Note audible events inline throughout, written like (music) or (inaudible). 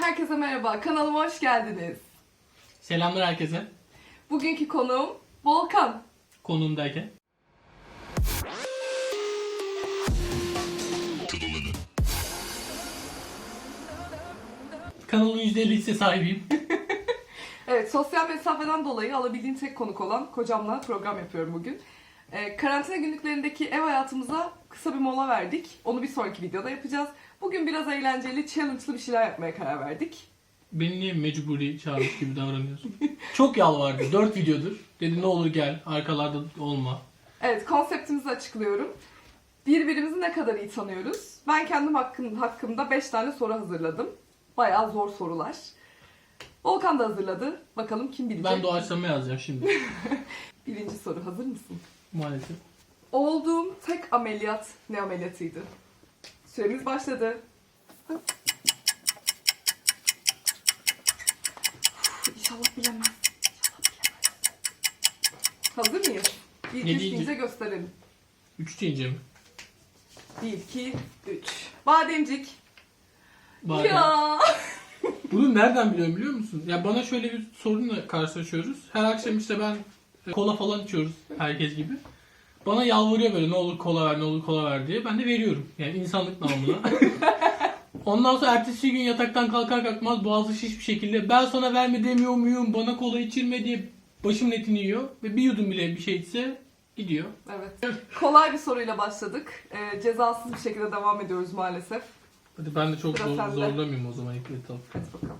Herkese merhaba, kanalıma hoş geldiniz. Selamlar herkese. Bugünkü konuğum Volkan. Konuğumdayken. Kanalın %50 hisse sahibiyim. (laughs) Evet, sosyal mesafeden dolayı alabildiğim tek konuk olan kocamla program yapıyorum bugün. Ee, karantina günlüklerindeki ev hayatımıza kısa bir mola verdik. Onu bir sonraki videoda yapacağız. Bugün biraz eğlenceli, challenge'lı bir şeyler yapmaya karar verdik. Beni niye mecburi çağırmış gibi davranıyorsun? (laughs) Çok yalvardı. 4 videodur. Dedi ne olur gel. Arkalarda olma. Evet, konseptimizi açıklıyorum. Birbirimizi ne kadar iyi tanıyoruz? Ben kendim hakkım, hakkımda 5 tane soru hazırladım. Bayağı zor sorular. Volkan da hazırladı. Bakalım kim bilecek? Ben doğaçlama yazacağım şimdi. (laughs) Birinci soru hazır mısın? Maalesef. Olduğum tek ameliyat ne ameliyatıydı? Süremiz başladı. İnşallah bilemez. İnşallah bilemez. Hazır mıyız? Bir Ne üç deyince? deyince gösterelim. 3 deyince mi? 1, 2, 3. Bademcik. Bari. Ya. Bunu nereden biliyorum biliyor musun? Ya bana şöyle bir sorunla karşılaşıyoruz. Her akşam işte ben kola falan içiyoruz herkes gibi. Bana yalvarıyor böyle ne olur kola ver ne olur kola ver diye. Ben de veriyorum. Yani insanlık namına. (laughs) Ondan sonra ertesi gün yataktan kalkar kalkmaz boğazı şiş bir şekilde ben sana verme demiyor muyum bana kola içirme diye başımın etini yiyor. Ve bir yudum bile bir şey içse gidiyor. Evet. Kolay bir soruyla başladık. Ee, cezasız bir şekilde devam ediyoruz maalesef. Hadi ben de çok Sıra zor, sende. zorlamayayım o zaman ilk etap. Hadi bakalım.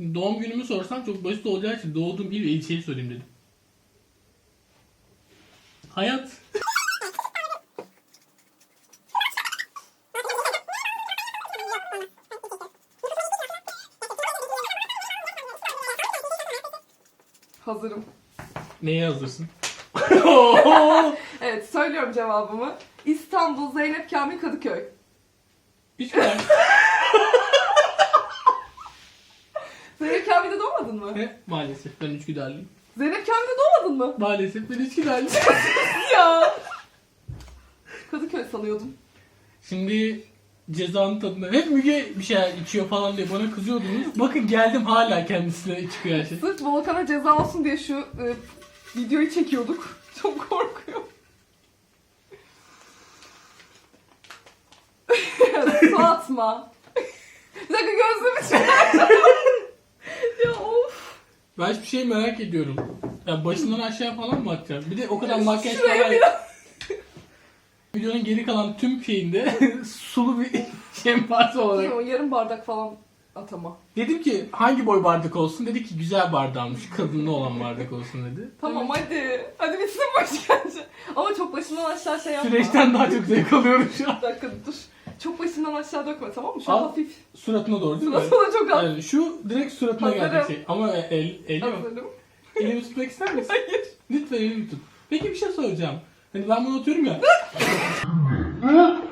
Doğum günümü sorsam çok basit olacağı için doğduğum il ve ilçeyi sorayım dedim. Hayat. Hazırım. Neye hazırsın? (laughs) Evet söylüyorum cevabımı. İstanbul, Zeynep Kamil Kadıköy. Hiç Zeynep Kamil'de doğmadın mı? Ne? Maalesef ben Üsküdar'lıyım. Zeynep Kamil'de doğmadın mı? Maalesef ben Üsküdar'lıyım. (laughs) ya. Kadıköy sanıyordum. Şimdi cezanın tadına hep Müge bir şeyler içiyor falan diye bana kızıyordunuz. Bakın geldim hala kendisine çıkıyor her şey. Sırf Volkan'a ceza olsun diye şu e, videoyu çekiyorduk. (laughs) Çok korkuyorum. (laughs) Su atma. Bir dakika gözlüğümü çıkar. ya of. Ben hiçbir şey merak ediyorum. Ya başından aşağı falan mı atacağım? Bir de o kadar Ya makyaj şuraya falan. biraz- (laughs) Videonun geri kalan tüm şeyinde (laughs) sulu bir (laughs) varsa olarak. O yarım bardak falan atama. Dedim ki hangi boy bardak olsun? Dedi ki güzel bardağmış. Kadınlı olan bardak olsun dedi. Tamam hadi. Hadi bitsin bu işkence. Ama çok başından aşağı şey yapma. Süreçten daha çok zevk alıyorum şu an. Bir dakika dur. Çok başından aşağı dökme tamam mı? Şöyle Al. hafif. Suratına doğru değil mi? Sırasına çok az. Yani şu direkt suratına Hazırım. gelecek şey. Ama el, el yok. Hazırım. Elimi tutmak ister misin? (laughs) Hayır. Lütfen elimi tut. Peki bir şey soracağım. Hani ben bunu atıyorum ya. (laughs)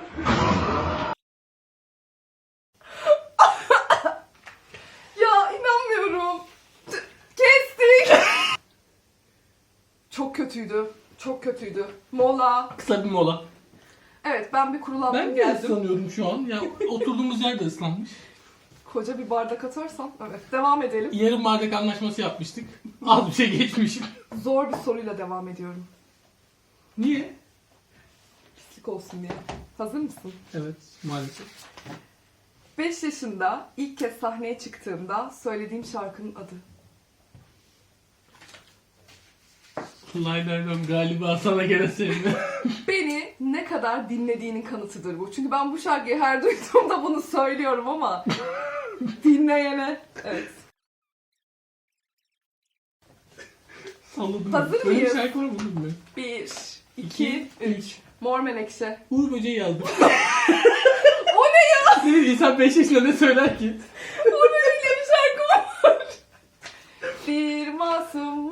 Ya inanmıyorum. Kestik. Çok kötüydü. Çok kötüydü. Mola. Kısa bir mola. Evet ben bir kurulandım Ben niye geldim. ıslanıyorum şu an? Ya oturduğumuz yer de ıslanmış. Koca bir bardak atarsam. Evet devam edelim. Yarım bardak anlaşması yapmıştık. Az bir şey geçmişim. Zor bir soruyla devam ediyorum. Niye? Pislik olsun diye. Hazır mısın? Evet maalesef. 5 yaşında ilk kez sahneye çıktığımda söylediğim şarkının adı. Slider'dan galiba sana gene seninle. (laughs) Beni ne kadar dinlediğinin kanıtıdır bu. Çünkü ben bu şarkıyı her duyduğumda bunu söylüyorum ama (laughs) dinleyene. Evet. Salladım. Hazır Böyle bir mıyız? şarkı var mı bilmiyorum. 1, 2, 3. Mor Menekşe. Uğur Böceği yazdım. (laughs) O ne ya? ne bileyim insan 5 yaşında ne söyler ki? Mor Menekşe bir şarkı var. Bir masum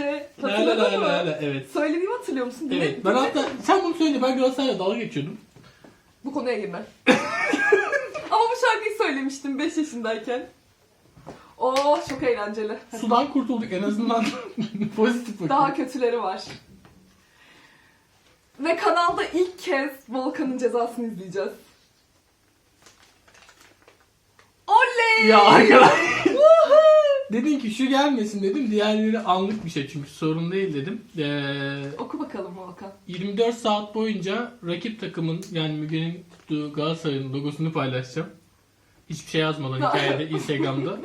menekşe. La la Hatırladın la mı? la la evet. Söylediğimi hatırlıyor musun? Dinle- Evet ben hatta sen bunu söyle ben Galatasaray'la dalga geçiyordum. Bu konuya girme. (laughs) Ama bu şarkıyı söylemiştim 5 yaşındayken. Oh çok eğlenceli. Sudan kurtulduk en azından (laughs) pozitif bakın. Daha kötüleri var. Ve kanalda ilk kez Volkan'ın cezasını izleyeceğiz. Ya arkadaş. Dedin ki şu gelmesin dedim. Diğerleri anlık bir şey çünkü sorun değil dedim. Ee, Oku bakalım Volkan. 24 saat boyunca rakip takımın yani Müge'nin tuttuğu Galatasaray'ın logosunu paylaşacağım. Hiçbir şey yazmadan hikayede Instagram'da.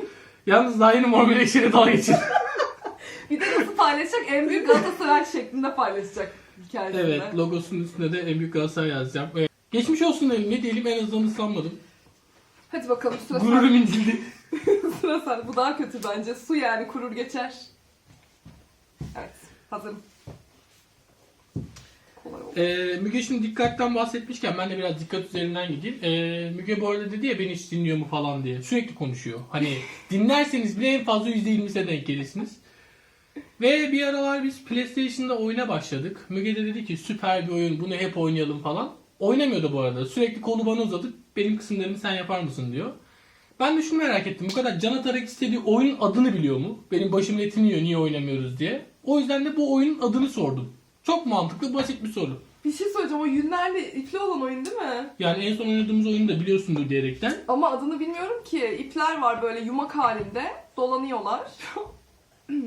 Yalnız daha yeni Mor Güneş'e dalga geçin. Bir de nasıl paylaşacak? En büyük Galatasaray şeklinde paylaşacak hikayesinde. evet logosunun üstünde de en büyük Galatasaray yazacağım. Evet. Geçmiş olsun dedim ne diyelim en azından ıslanmadım. Hadi bakalım sıra. Gururum incildi. (laughs) sıra sen. Bu daha kötü bence. Su yani kurur geçer. Evet. Hazırım. Kolay oldu. Ee, Müge şimdi dikkatten bahsetmişken ben de biraz dikkat üzerinden gideyim. Ee, Müge bu arada dedi ya beni hiç dinliyor mu falan diye. Sürekli konuşuyor. Hani (laughs) dinlerseniz bile en fazla %20'sine denk gelirsiniz. Ve bir aralar biz PlayStation'da oyuna başladık. Müge de dedi ki süper bir oyun bunu hep oynayalım falan. Oynamıyordu bu arada. Sürekli kolu bana uzatıp benim kısımlarımı sen yapar mısın diyor. Ben de şunu merak ettim. Bu kadar can atarak istediği oyunun adını biliyor mu? Benim başım etini yiyor niye oynamıyoruz diye. O yüzden de bu oyunun adını sordum. Çok mantıklı, basit bir soru. Bir şey söyleyeceğim. O yünlerle ipli olan oyun değil mi? Yani en son oynadığımız oyunu da biliyorsundur diyerekten. Ama adını bilmiyorum ki. İpler var böyle yumak halinde. Dolanıyorlar. (clears throat)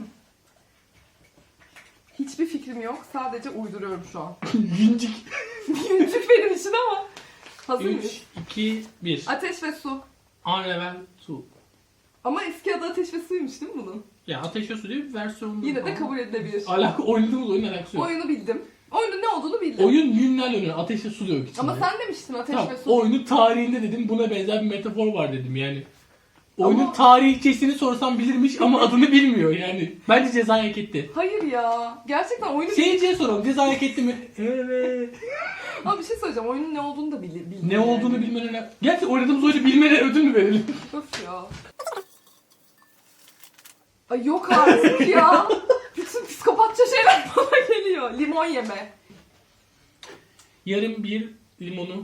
Hiçbir fikrim yok. Sadece uyduruyorum şu an. (laughs) Vincik. Yüncük (laughs) benim için ama. Hazır 3, mıyız? 2, 1. Ateş ve su. Arnevel su. Ama eski adı ateş ve suymuş değil mi bunun? Ya Ateş ve Su diye bir versiyonu. Yine de kabul edilebilir. (laughs) Alaka, oynadığımız oyunun alakası yok. Oyunu bildim. Oyunun ne olduğunu bildim. Oyun yünlerle oynanıyor. Ateş ve su da yok içinde. Ama sen demiştin ateş Tamam, ve su. oyunun tarihinde dedim buna benzer bir metafor var dedim yani. Oyunun Ama- tarihçesini sorsam bilirmiş ama adını bilmiyor yani. Bence ceza hak etti. Hayır ya. Gerçekten oyunu Seyirciye soralım ceza hak etti mi? Evet. (laughs) Ama bir şey söyleyeceğim. Oyunun ne olduğunu da bilir. bildim Ne yani. olduğunu bilmene ne? Gerçi oynadığımız oyunu bilmene ödül mü verelim? Öf ya. Ay yok artık ya. (laughs) Bütün psikopatça şeyler (laughs) bana geliyor. Limon yeme. Yarım bir limonu,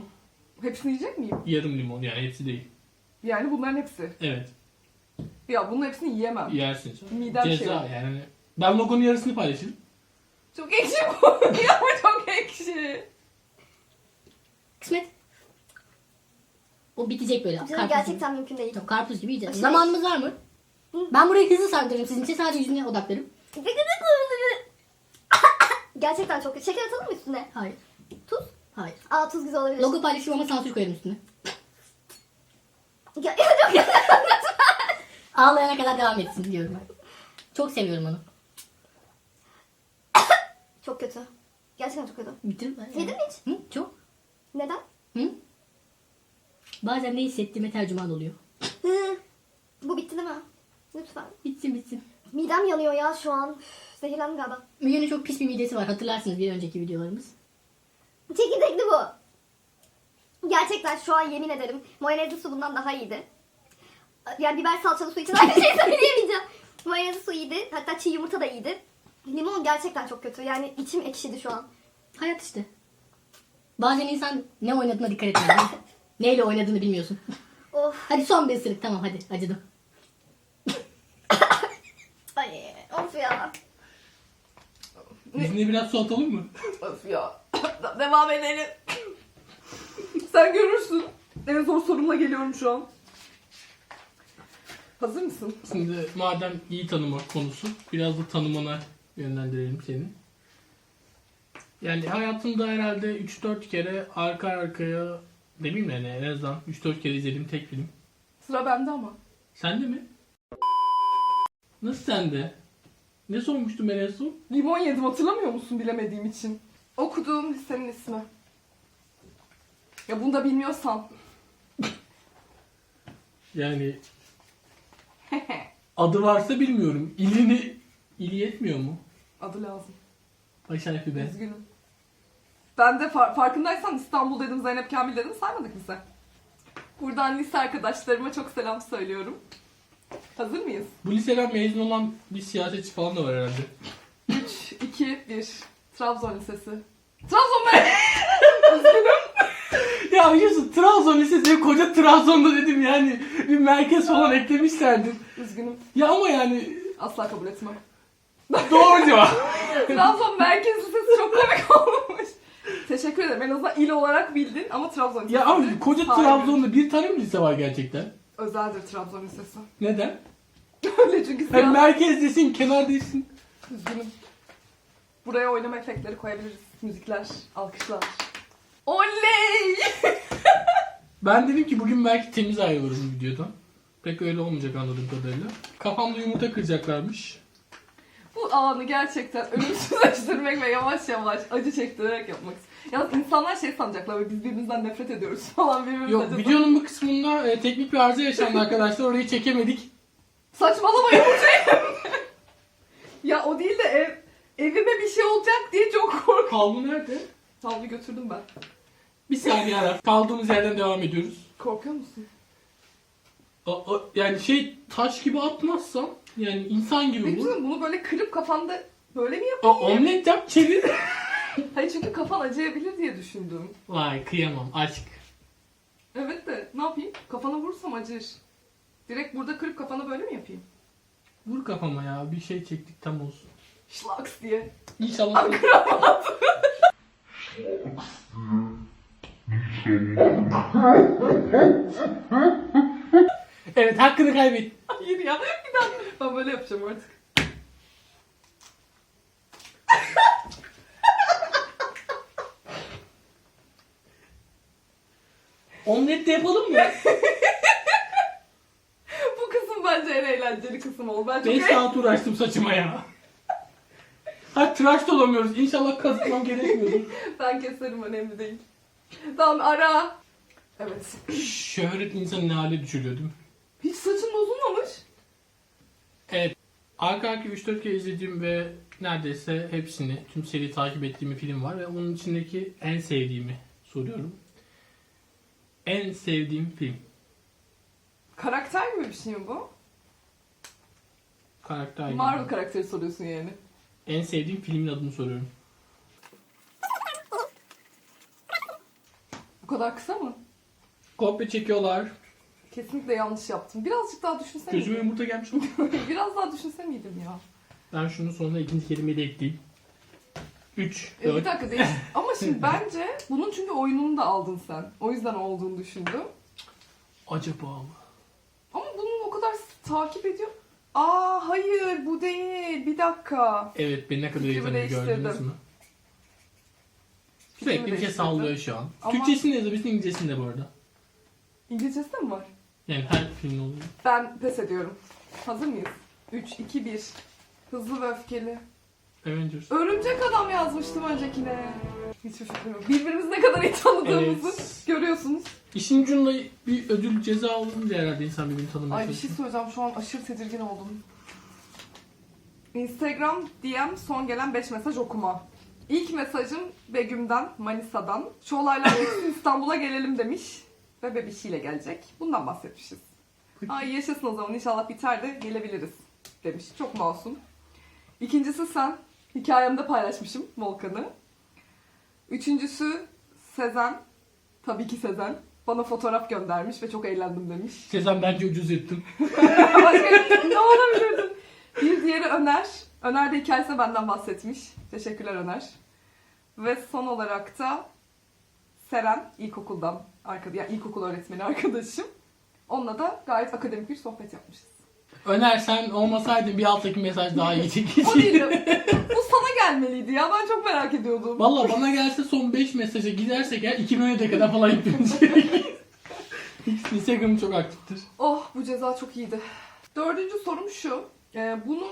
Hepsini yiyecek miyim? yarım limon yani hepsi değil. Yani bunların hepsi. Evet. Ya bunun hepsini yiyemem. Yersin. Midem şey Ceza var. yani. Ben logonun yarısını paylaşırım. Çok ekşi bu. (laughs) ya bu çok ekşi. Kısmet. O bitecek böyle. Canım Karpuz gerçekten mümkün değil. gibi. Yok, karpuz gibi yiyeceğiz. Aşırı- Zamanımız var mı? Ben burayı hızlı sardırırım sizin için. Sadece yüzüne odaklarım. (laughs) gerçekten çok kötü. Şeker atalım mı üstüne? Hayır. Tuz? Hayır. Aa tuz güzel olabilir. Logo paylaşırım ama sansür koyarım üstüne. Ya, ya, çok kötü. Ağlayana kadar devam etsin diyorum ben. Çok seviyorum onu. çok kötü. Gerçekten çok kötü. Bitirin mi? Yedin mi hiç? Hı? Çok. Neden? Hı? Bazen ne hissettiğime tercüman oluyor. Hı. Bu bitti değil mi? Lütfen. Bitsin bitsin. Midem yanıyor ya şu an. Üf, Zehirlendim galiba. Müge'nin çok pis bir midesi var. Hatırlarsınız bir önceki videolarımız. Çekirdekli bu. Gerçekten şu an yemin ederim mayonezli su bundan daha iyiydi. Yani biber salçalı su için (laughs) aynı şey söyleyemeyeceğim. Mayonezli su iyiydi. Hatta çiğ yumurta da iyiydi. Limon gerçekten çok kötü. Yani içim ekşidi şu an. Hayat işte. Bazen insan ne oynadığına dikkat etmiyor. (laughs) Neyle oynadığını bilmiyorsun. Of. Hadi son bir ısırık tamam hadi acıdım. (laughs) Ay, of ya. Yüzüne biraz su atalım mı? Öf ya. Devam edelim. Sen görürsün. En zor sorumla geliyorum şu an. Hazır mısın? Şimdi madem iyi tanıma konusu biraz da tanımana yönlendirelim seni. Yani hayatımda herhalde 3-4 kere arka arkaya demeyeyim de yani en azından 3-4 kere izlediğim tek film. Sıra bende ama. Sende mi? Nasıl sende? Ne sormuştum ben en son? Limon yedim hatırlamıyor musun bilemediğim için? Okuduğum lisenin ismi. Ya bunu da bilmiyorsan. Yani adı varsa bilmiyorum. İlini ili yetmiyor mu? Adı lazım. Baş harfi be. Üzgünüm. Ben de far- farkındaysan İstanbul dedim, Zeynep Kamil dedim saymadık lise. Buradan lise arkadaşlarıma çok selam söylüyorum. Hazır mıyız? Bu liseden mezun olan bir siyasetçi falan da var herhalde. 3, 2, 1. Trabzon Lisesi. Trabzon be! (laughs) Ya biliyorsun Trabzon Lisesi koca Trabzon'da dedim yani bir merkez falan eklemişlerdi. Üzgünüm. Ya ama yani Asla kabul etmem. doğru cevap. (laughs) Trabzon Merkez Lisesi çok komik olmuş. Teşekkür ederim. En azından il olarak bildin ama Trabzon ya abi koca Hayır. Trabzon'da bir tane mi lise var gerçekten? Özeldir Trabzon Lisesi. Neden? (laughs) Öyle çünkü Hani siyah. merkezdesin, kenardasın. Üzgünüm. Buraya oynama efektleri koyabiliriz. Müzikler, alkışlar. Oley! (laughs) Ben dedim ki bugün belki temiz ayrılırız videodan. Pek öyle olmayacak anladığım kadarıyla. Kafamda yumurta kıracaklarmış. Bu anı gerçekten ölümsüzleştirmek ve yavaş yavaş acı çektirerek yapmak. Yalnız insanlar şey sanacaklar ve biz birbirimizden nefret ediyoruz falan birbirimize Yok acı- videonun bu kısmında e, teknik bir arıza yaşandı arkadaşlar. Orayı çekemedik. Saçmalama yumurtayı. (laughs) ya o değil de ev, evime bir şey olacak diye çok korkuyorum. Havlu nerede? Havlu götürdüm ben. Bir saniye ara. Kaldığımız yerden devam ediyoruz. Korkuyor musun? A- a- yani şey taş gibi atmazsam yani insan gibi Ne bu. bunu böyle kırıp kafanda böyle mi A- yapayım? omlet yap çevir. (laughs) Hayır çünkü kafan acıyabilir diye düşündüm. Vay kıyamam aşk. Evet de ne yapayım? Kafana vurursam acır. Direkt burada kırıp kafana böyle mi yapayım? Vur kafama ya bir şey çektik tam olsun. Şlaks diye. İnşallah. (laughs) (laughs) evet hakkını kaybet. (laughs) Hayır ya. Bir daha. Ben böyle yapacağım artık. Omlet de yapalım mı? (laughs) Bu kısım bence en eğlenceli kısım oldu. Ben çok 5 eğlendim. saat uğraştım saçıma ya. Ha tıraş da olamıyoruz. İnşallah kazıtmam gerekmiyordur. (laughs) Ben keserim önemli değil. Tamam ara. Evet. Şöhret insanı ne hale düşürüyor değil mi? Hiç saçın bozulmamış. Evet. Arka arka 3-4 kere izlediğim ve neredeyse hepsini, tüm seri takip ettiğim bir film var ve onun içindeki en sevdiğimi soruyorum. En sevdiğim film. Karakter gibi bir şey mi bu? Karakter. Marvel karakteri soruyorsun yani. En sevdiğim filmin adını soruyorum. Bu kadar kısa mı? Kopya çekiyorlar. Kesinlikle yanlış yaptım. Birazcık daha düşünsene. Gözüme yumurta gelmiş ama. (laughs) Biraz daha düşünse miydim ya? Ben şunun sonuna ikinci kelimeyi de ekleyeyim. 3, E, bir 4. dakika değil. (laughs) Ama şimdi bence bunun çünkü oyununu da aldın sen. O yüzden olduğunu düşündüm. Acaba mı? Ama bunun o kadar takip ediyor. Aa hayır bu değil. Bir dakika. Evet beni ne kadar Fikrimi gördünüz değiştirdim. mü? Sürekli bir şey değiştirdim. sallıyor şu an. Ama- Türkçesini de yazabilirsin İngilizcesini de bu arada. İngilizcesi de mi var? Yani her film oluyor. Ben pes ediyorum. Hazır mıyız? 3, 2, 1. Hızlı ve öfkeli. Avengers. Örümcek adam yazmıştım öncekine. Hiçbir fikrim yok. Birbirimizi ne kadar iyi tanıdığımızı Evet. görüyorsunuz. İşin ucunda bir ödül ceza olunca herhalde insan birbirini tanımaya Ay bir şey çalışıyor. söyleyeceğim şu an aşırı tedirgin oldum. Instagram DM son gelen 5 mesaj okuma. İlk mesajım Begüm'den, Manisa'dan. Şu olaylar (laughs) bitsin İstanbul'a gelelim demiş. Ve bebişiyle gelecek. Bundan bahsetmişiz. Ay yaşasın o zaman inşallah biter de gelebiliriz demiş. Çok masum. İkincisi sen. Hikayemde paylaşmışım Volkan'ı. Üçüncüsü Sezen. Tabii ki Sezen. Bana fotoğraf göndermiş ve çok eğlendim demiş. (laughs) Sezen bence ucuz. (laughs) Başka ne olabilirdi? Bir diğeri Öner. Öner de hikayesine benden bahsetmiş. Teşekkürler Öner. Ve son olarak da Seren ilkokuldan arkadaş, yani ilkokul öğretmeni arkadaşım. Onunla da gayet akademik bir sohbet yapmışız. Öner sen olmasaydın bir alttaki mesaj daha iyi (laughs) O değildi. Bu sana gelmeliydi ya. Ben çok merak ediyordum. Valla bana gelse son 5 mesaja gidersek eğer 2017'e kadar falan yapıyoruz. (laughs) Instagram çok aktiftir. Oh bu ceza çok iyiydi. Dördüncü sorum şu. Ee, bunu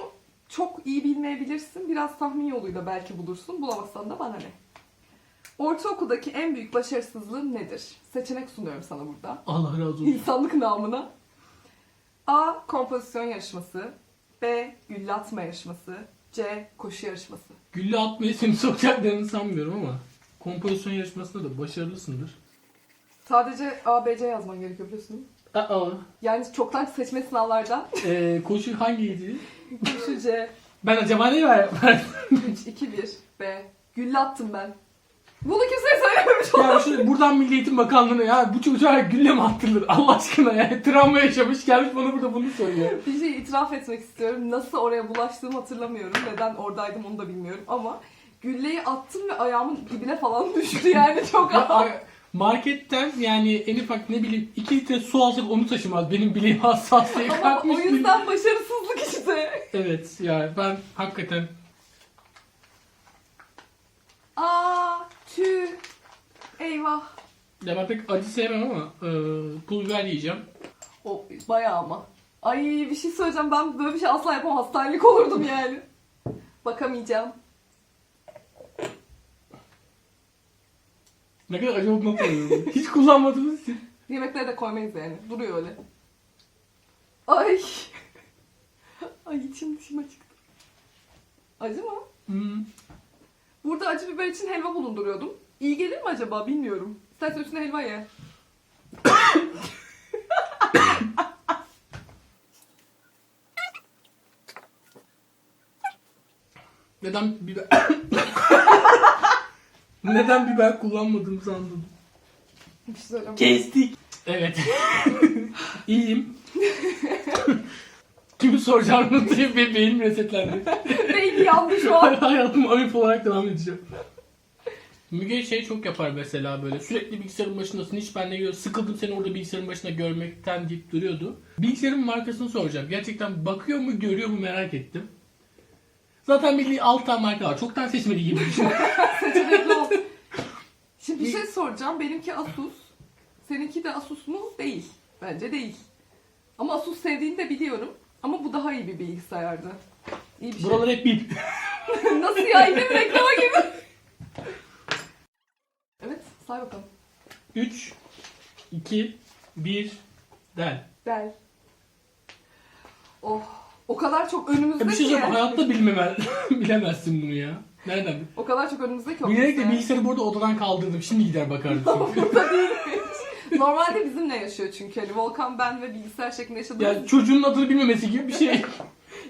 çok iyi bilmeyebilirsin. Biraz tahmin yoluyla belki bulursun. Bulamazsan da bana ne? Ortaokuldaki en büyük başarısızlığın nedir? Seçenek sunuyorum sana burada. Allah razı olsun. İnsanlık namına. A. Kompozisyon yarışması. B. Gülle atma yarışması. C. Koşu yarışması. Gülle atmayı seni (laughs) sokacaklarını sanmıyorum ama kompozisyon yarışmasında da başarılısındır. Sadece A, B, C yazman gerekiyor biliyorsun değil mi? Aa, Yani çoktan seçme sınavlardan (laughs) e, koşu hangiydi? koşu C, Ben acaba ne ver? 3, 2, 1, B. Gülle attım ben. Bunu kimseye söylememiş olamam. ya şu, buradan Milli Eğitim Bakanlığı'na ya bu çocuğa gülle mi attırılır Allah aşkına ya (laughs) travma yaşamış gelmiş bana burada bunu soruyor. Bir şey itiraf etmek istiyorum. Nasıl oraya bulaştığımı hatırlamıyorum. Neden oradaydım onu da bilmiyorum ama gülleyi attım ve ayağımın dibine falan (laughs) düştü yani çok ağır. Marketten yani en ufak ne bileyim 2 litre su alsak onu taşımaz. Benim bileğim (laughs) hassasiyet Ama kalkmış. o yüzden başarısızlık işte. Evet ya ben hakikaten Aa, tüh. Eyvah. ya ben pek acı sevmem ama e, pul biber yiyeceğim. O bayağı ama. Ay bir şey söyleyeceğim ben böyle bir şey asla yapamam. Hastanelik olurdum yani. Bakamayacağım. Ne kadar acı olduğunu hatırlıyorum. Hiç kullanmadığımız için. Yemeklere de koymayız yani. Duruyor öyle. Ay. Ay içim dışım acıktı. Acı mı? Hmm. Burada acı biber için helva bulunduruyordum. İyi gelir mi acaba bilmiyorum. İstersen üstüne helva ye. Neden biber... (coughs) Neden biber kullanmadığımızı anladım. Bir şey söyleyeyim. Kestik. Evet. (laughs) İyiyim. Kimi soracağını unutayım ve beynim resetlendi. Beyni yandı şu an. Hayatım ayıp olarak devam edeceğim. Müge şey çok yapar mesela böyle sürekli bilgisayarın başındasın hiç benle gör sıkıldım seni orada bilgisayarın başında görmekten deyip duruyordu. Bilgisayarın markasını soracağım. Gerçekten bakıyor mu görüyor mu merak ettim. Zaten bildiği 6 tane marka var. Çoktan seçmedi gibi. (laughs) Seçenekli ol. Şimdi bir şey soracağım. Benimki Asus. Seninki de Asus mu? Değil. Bence değil. Ama Asus sevdiğini de biliyorum. Ama bu daha iyi bir bilgisayardı. İyi bir şey. Buralar hep bip. (laughs) Nasıl ya? Yine bir reklama gibi. Evet, say bakalım. 3, 2, 1, del. Del. Oh, o kadar çok önümüzde Ya bir şey ki. söyleyeyim hayatta bilmeme, (laughs) bilemezsin bunu ya. Nereden? bil- O kadar çok önümüzde ki. o Bilerek de bilgisayar. bilgisayarı burada odadan kaldırdım. Şimdi gider bakardım çünkü. (laughs) Burada değilmiş. Normalde bizimle yaşıyor çünkü. Hani Volkan, ben ve bilgisayar şeklinde yaşadığımız yani çocuğun adını bilmemesi gibi bir şey. (laughs)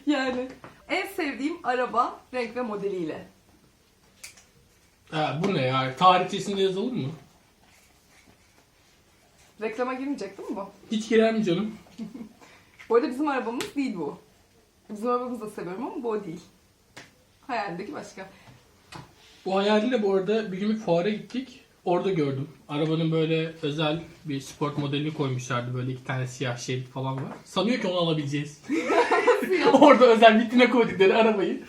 Yani en sevdiğim araba renk ve modeliyle. ha, bu ne ya? Tarihçesinde yazalım mı? Reklama girmeyecek değil mi bu? Hiç girer mi canım? (laughs) Bu arada bizim arabamız değil bu. Bizim arabamızı da seviyorum ama bu o değil. Hayalindeki başka. Bu hayaliyle bu arada bir gün bir fuara gittik. Orada gördüm. Arabanın böyle özel bir sport modelini koymuşlardı. Böyle iki tane siyah şerit falan var. Sanıyor ki onu alabileceğiz. (laughs) (laughs) Orada özel vitrine koydukları arabayı.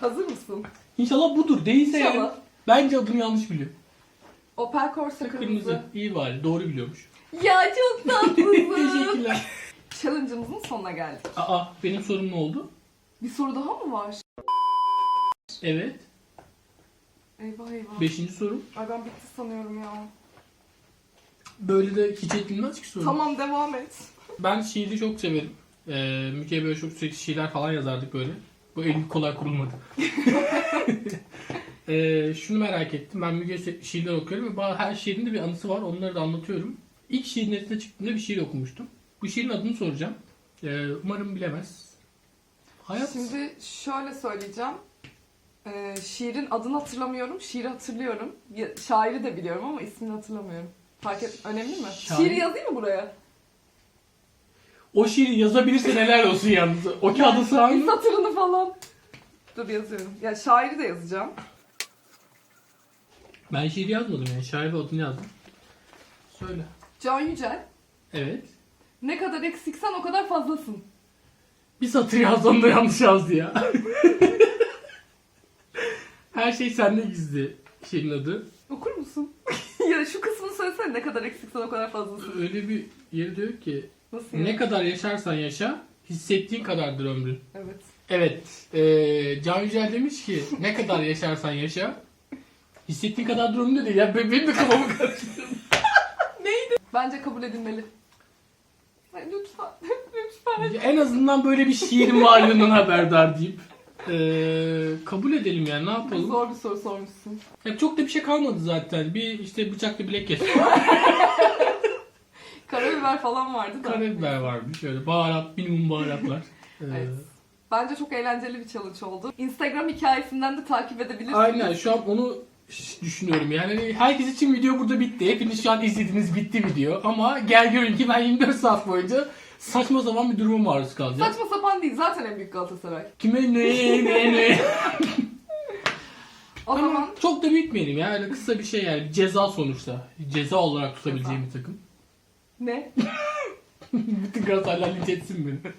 Hazır mısın? İnşallah budur. Değilse yani İnşallah. bence adını yanlış biliyor. Opel Corsa Kırmızı. kırmızı. İyi bari. Doğru biliyormuş. Ya çok tatlısın. (laughs) Teşekkürler. Challenge'ımızın sonuna geldik. Aa benim sorum ne oldu? Bir soru daha mı var? Evet. Eyvah eyvah. Beşinci sorum. Ay ben bitti sanıyorum ya. Böyle de hiç edilmez ki soru. Tamam devam et. Ben şiiri çok severim. Ee, Müge böyle çok sürekli şiirler falan yazardık böyle. Bu elim kolay kurulmadı. (laughs) ee, şunu merak ettim. Ben Müge se- şiirler okuyorum ve her şiirin de bir anısı var. Onları da anlatıyorum. İlk şiir netine çıktığımda bir şiir okumuştum. Bu şiirin adını soracağım. Ee, umarım bilemez. Hayat Şimdi şöyle söyleyeceğim. Ee, şiirin adını hatırlamıyorum. Şiiri hatırlıyorum. Ya- Şairi de biliyorum ama ismini hatırlamıyorum. Fark et önemli mi? Şair- Şiiri yazayım mı buraya? o şiiri yazabilirse neler olsun yalnız. O kağıda sığar Bir mı? satırını falan. Dur yazıyorum. Ya şairi de yazacağım. Ben şiir yazmadım yani. Şair ve adını yazdım. Söyle. Can Yücel. Evet. Ne kadar eksiksen o kadar fazlasın. Bir satır yazdı onu da yanlış yazdı ya. (laughs) Her şey sende gizli şiirin adı. Okur musun? (laughs) ya şu kısmını söylesene ne kadar eksiksen o kadar fazlasın. Öyle bir yeri diyor ki Nasıl yani? ne kadar yaşarsan yaşa hissettiğin kadardır ömrün. Evet. Evet. eee Can Yücel demiş ki ne kadar yaşarsan yaşa hissettiğin kadardır ömrün de değil. Ya be- benim de kafamı (laughs) karıştırdı. (laughs) Bence kabul edilmeli. Ay, lütfen. lütfen. en azından böyle bir şiirin varlığından haberdar deyip eee, kabul edelim yani ne yapalım. Zor bir soru sormuşsun. Ya çok da bir şey kalmadı zaten. Bir işte bıçakla bilek kes. (laughs) Karabiber falan vardı da. Karabiber varmış. Şöyle baharat, minimum baharatlar. Ee, (laughs) Evet. Bence çok eğlenceli bir challenge oldu. Instagram hikayesinden de takip edebilirsiniz. Aynen şu an onu ş- düşünüyorum yani. Hani Herkes için video burada bitti. Hepiniz şu an izlediğiniz bitti video. Ama gel görün ki ben 24 saat boyunca saçma sapan bir duruma maruz kalacağım. Saçma sapan değil. Zaten en büyük Galatasaray. Kime ne ne ne. O Ama zaman çok da büyütmeyelim ya. Öyle kısa bir şey yani. Ceza sonuçta. Ceza olarak tutabileceğim bir takım. ne? (laughs) Bütün Galatasaraylar linç etsin beni.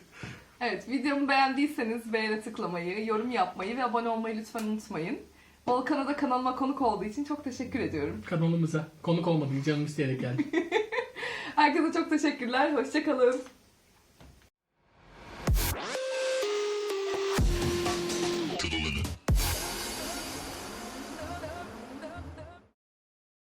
Evet videomu beğendiyseniz beğene tıklamayı, yorum yapmayı ve abone olmayı lütfen unutmayın. Volkan'a da kanalıma konuk olduğu için çok teşekkür ediyorum. Kanalımıza konuk olmadım canım isteyerek geldim. (laughs) Herkese çok teşekkürler. Hoşçakalın.